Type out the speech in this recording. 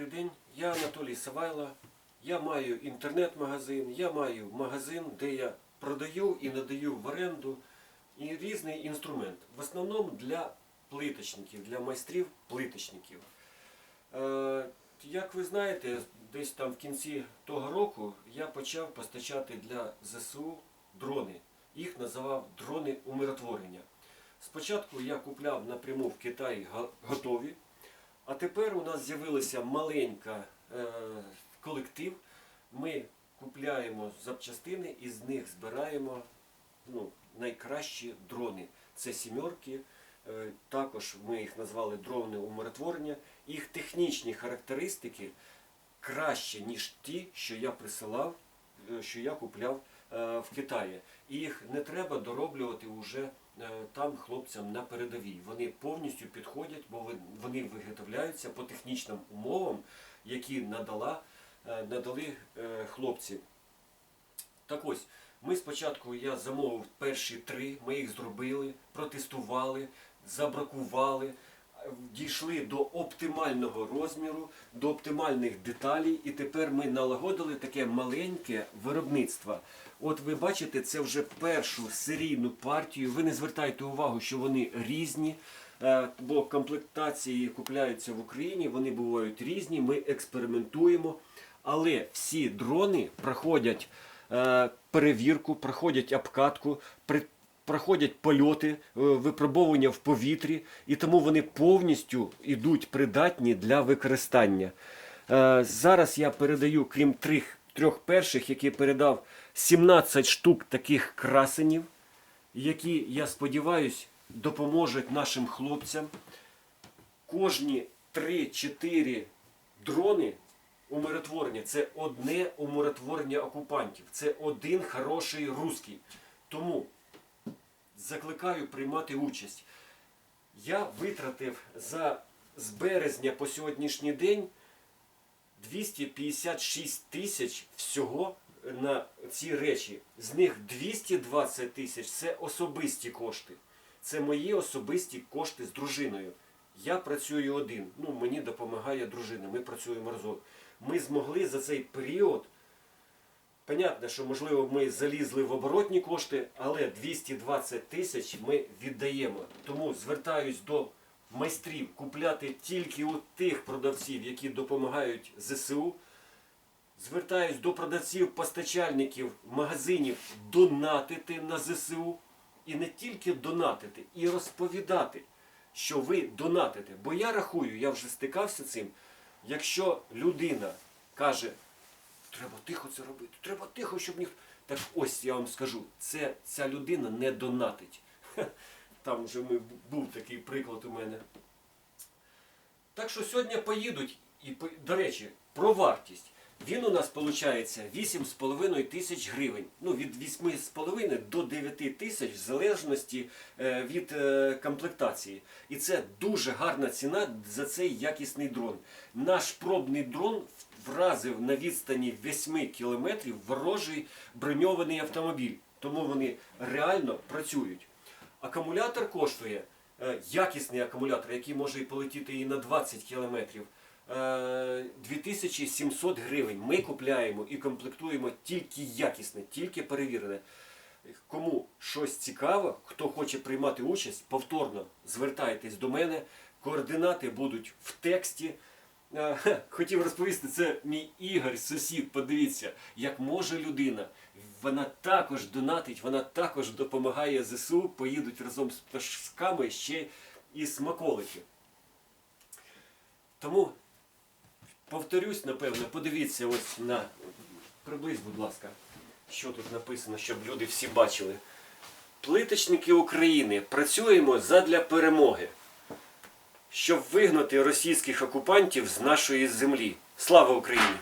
Добрий день, я Анатолій Савайло. Я маю інтернет-магазин, я маю магазин, де я продаю і надаю в оренду і різний інструмент. В основному для плиточників, для майстрів плиточників. Е, як ви знаєте, десь там в кінці того року я почав постачати для ЗСУ дрони. Їх називав дрони умиротворення. Спочатку я купляв напряму в Китаї готові, а тепер у нас з'явилася маленька е, колектив. Ми купляємо запчастини і з них збираємо ну, найкращі дрони. Це сімерки. е, Також ми їх назвали дрони умиротворення. Їх технічні характеристики краще, ніж ті, що я присилав, е, що я купляв в Китаї. І їх не треба дороблювати уже е, там хлопцям на передовій. Вони повністю підходять, бо вони виготовляються по технічним умовам, які надала, е, надали е, хлопці. Так ось, ми спочатку я замовив перші три, ми їх зробили, протестували, забракували, е, дійшли до оптимального розміру, до оптимальних деталей, і тепер ми налагодили таке маленьке виробництво. От ви бачите, це вже першу серійну партію. Ви не звертайте увагу, що вони різні. е, Бо комплектації купляються в Україні, вони бувають різні, ми експериментуємо. Але всі дрони проходять е, перевірку, проходять обкатку, проходять польоти, е, випробовування в повітрі, і тому вони повністю йдуть придатні для використання. Е, Зараз я передаю, крім трьох, трьох перших, які передав 17 штук таких красенів, які, я сподіваюся, допоможуть нашим хлопцям. Кожні 3-4 дрони умиротворення це одне умиротворення окупантів. Це один хороший русський. Тому закликаю приймати участь. Я витратив за з березня по сьогоднішній день 256 тисяч всього на ці речі. З них 220 тисяч це особисті кошти. Це мої особисті кошти з дружиною. Я працюю один. Ну, мені допомагає дружина. Ми працюємо разом. Ми змогли за цей період. Понятно, що можливо ми залізли в оборотні кошти, але 220 тисяч ми віддаємо. Тому звертаюсь до майстрів купляти тільки у тих продавців, які допомагають ЗСУ. Звертаюсь до продавців, постачальників, магазинів донатити на ЗСУ. І не тільки донатити, і розповідати, що ви донатите. Бо я рахую, я вже стикався цим. Якщо людина каже, треба тихо це робити, треба тихо, щоб ніхто. Так ось я вам скажу, це ця людина не донатить. Там вже ми, був такий приклад у мене. Так що сьогодні поїдуть, і до речі, про вартість. Він у нас виходить 8,5 тисяч гривень. Ну, від 8,5 до 9 тисяч в залежності е, від е, комплектації. І це дуже гарна ціна за цей якісний дрон. Наш пробний дрон вразив на відстані 8 кілометрів ворожий броньований автомобіль. Тому вони реально працюють. Акумулятор коштує е, якісний акумулятор, який може полетіти і на 20 кілометрів. е, 2700 гривень. Ми купляємо і комплектуємо тільки якісне, тільки перевірене. Кому щось цікаво, хто хоче приймати участь, повторно звертайтесь до мене. Координати будуть в тексті. Хотів розповісти, це мій Ігор, сусід. Подивіться, як може людина. Вона також донатить, вона також допомагає ЗСУ, поїдуть разом з пташками ще і смаколики. Тому повторюсь, напевно, подивіться ось на. Приблизь, будь ласка, що тут написано, щоб люди всі бачили. Плиточники України працюємо задля перемоги, щоб вигнати російських окупантів з нашої землі. Слава Україні!